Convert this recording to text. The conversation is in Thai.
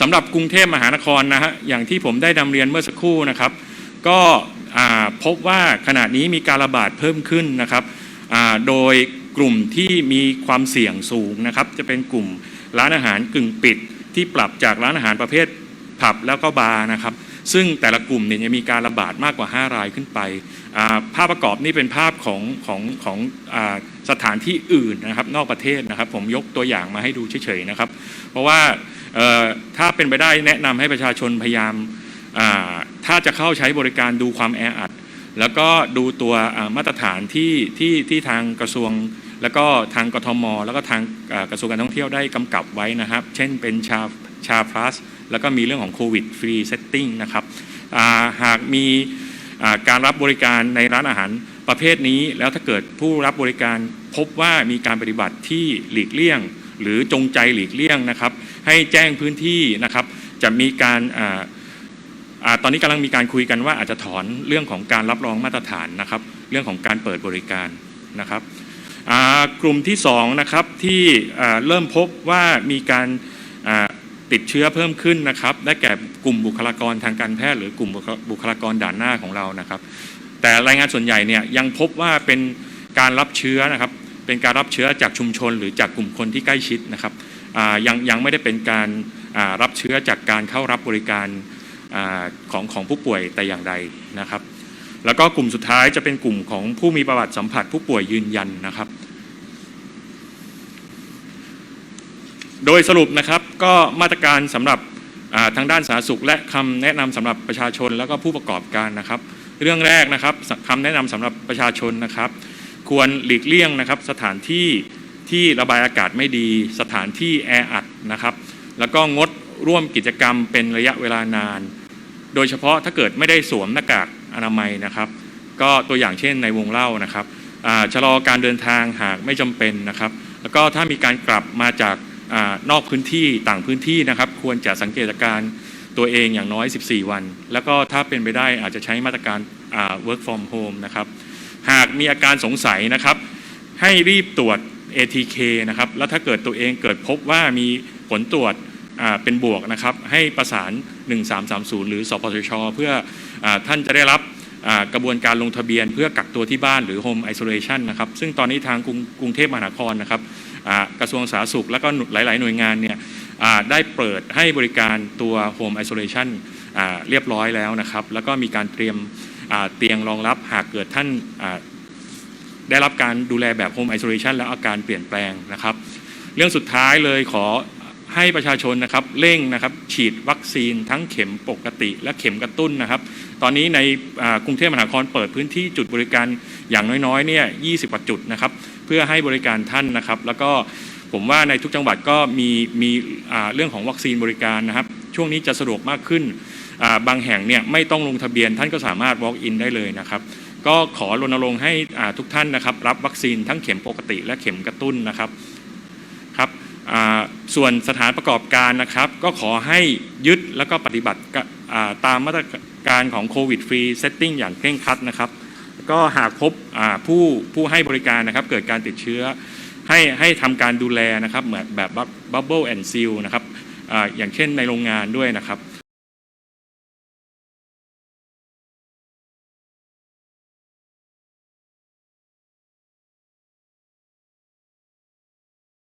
สำหรับกรุงเทพมหานครนะฮะอย่างที่ผมได้นำเรียนเมื่อสักครู่นะครับ ก็พบว่าขณะนี้มีการระบาดเพิ่มขึ้นนะครับโดยกลุ่มที่มีความเสี่ยงสูงนะครับ จะเป็นกลุ่มร้านอาหารกึ่งปิด ที่ปรับจากร้านอาหารประเภทผับแล้วก็บาร์นะครับ ซึ่งแต่ละกลุ่มเนี่ยจะมีการระบาดมากกว่า 5 รายขึ้นไป ภาพประกอบนี่เป็นภาพของของของอสถานที่อื่นนะครับ นอกประเทศนะครับ ผมยกตัวอย่างมาให้ดูเฉยๆนะครับ เพราะว่าาเป็นไปได้แนะนำให้ประชาชนพยายามถ้าจะเข้าใช้บริการดูความแออัด แล้วก็ดูตัวมาตรฐานที่ที่ที่ทางกระทรวง แล้วก็ทางกทม แล้วก็ทางกระทรวงการท่องเที่ยวได้กำกับไว้นะครับ เช่นเป็นชาชาพลัสแล้วก็มีเรื่องของโควิดฟรีเซตติ้งนะครับหากมีการรับบริการในร้านอาหารประเภทนี้ แล้วถ้าเกิดผู้รับบริการพบว่ามีการปฏิบัติที่หลีกเลี่ยง หรือจงใจหลีกเลี่ยงนะครับ ให้แจ้งพื้นที่นะครับ จะมีการออตอนนี้กำลังมีการคุยกันว่าอาจจะถอนเรื่องของการรับรองมาตรฐานนะครับ เรื่องของการเปิดบริการนะครับกลุ่มที่2นะครับที่เริ่มพบว่ามีการติดเชื้อเพิ่มขึ้นนะครับได้แก่กลุ่มบุคลากรทางการแพทย์หรือกลุ่มบุคลากรด่านหน้าของเรานะครับ แต่รายงานส่วนใหญ่เนี่ยยังพบว่าเป็นการรับเชื้อนะครับ เป็นการรับเชื้อจากชุมชน หรือจากกลุ่มคนที่ใกล้ชิดนะครับยังยังไม่ได้เป็นการรับเชื้อจากการเข้ารับบริการอของของผู้ป่วยแต่อย่างใดนะครับ แล้วก็กลุ่มสุดท้ายจะเป็นกลุ่มของผู้มีประวัติสัมผัสผู้ป่วยยืนยันนะครับ โดยสรุปนะครับก็มาตรการสำหรับทางด้านสาธารณสุข และคำแนะนำสำหรับประชาชน แล้วก็ผู้ประกอบการนะครับ เรื่องแรกนะครับคำแนะนำสำหรับประชาชนนะครับ ควรหลีกเลี่ยงนะครับสถานที่ที่ระบายอากาศไม่ดี สถานที่แออัดนะครับ แล้วก็งดร่วมกิจกรรมเป็นระยะเวลานาน โดยเฉพาะถ้าเกิดไม่ได้สวมหน้ากากอนามัยนะครับ ก็ตัวอย่างเช่นในวงเล่านะครับชะลอการเดินทางหากไม่จำเป็นนะครับ แล้วก็ถ้ามีการกลับมาจากอนอกพื้นที่ต่างพื้นที่นะครับ ควรจะสังเกตอาการตัวเองอย่างน้อย 14 วัน แล้วก็ถ้าเป็นไปได้อาจจะใช้มาตรการ work from home นะครับ หากมีอาการสงสัยนะครับ ให้รีบตรวจ ATK นะครับ แล้วถ้าเกิดตัวเองเกิดพบว่ามีผลตรวจเป็นบวกนะครับ ให้ประสาน 1330 หรือสปสช เพื่ออท่านจะได้รับกระบวนการลงทะเบียนเพื่อกักตัวที่บ้านหรือ Home Isolation นะครับ ซึ่งตอนนี้ทางกรุงรงเทพมหานครนะครับกระทรวงสาธารณสุขและก็หลาย ๆ หน่วยงานเนี่ยได้เปิดให้บริการตัว Home Isolation เรียบร้อยแล้วนะครับ แล้วก็มีการเตรียม เตียงรองรับหากเกิดท่านได้รับการดูแลแบบ Home Isolation แล้วอาการเปลี่ยนแปลงนะครับ เรื่องสุดท้ายเลยขอให้ประชาชนนะครับเร่งนะครับฉีดวัคซีนทั้งเข็มปกติและเข็มกระตุ้นนะครับ ตอนนี้ในกรุงเทพมหานครเปิดพื้นที่จุดบริการอย่างน้อยๆเนี่ย20กว่าจุดนะครับ เพื่อให้บริการท่านนะครับ แล้วก็ผมว่าในทุกจังหวัดก็มีมีเรื่องของวัคซีนบริการนะครับ ช่วงนี้จะสะดวกมากขึ้น บางแห่งเนี่ยไม่ต้องลงทะเบียนท่านก็สามารถ walk in ได้เลยนะครับก็ขอรณรงค์ให้ทุกท่านนะครับ รับวัคซีนทั้งเข็มปกติและเข็มกระตุ้นนะครับครับส่วนสถานประกอบการนะครับ ก็ขอให้ยึดแล้วก็ปฏิบัติตามมาตรการของโควิดฟรีเซตติ้งอย่างเคร่งครัดนะครับก็หากพบผู้ผู้ให้บริการนะครับ เกิดการติดเชื้อ ให้ให้ทำการดูแลนะครับเหมือนแบบบับเบิลแอนด์ซีลนะครับอย่างเช่นในโรงงานด้วยนะครับ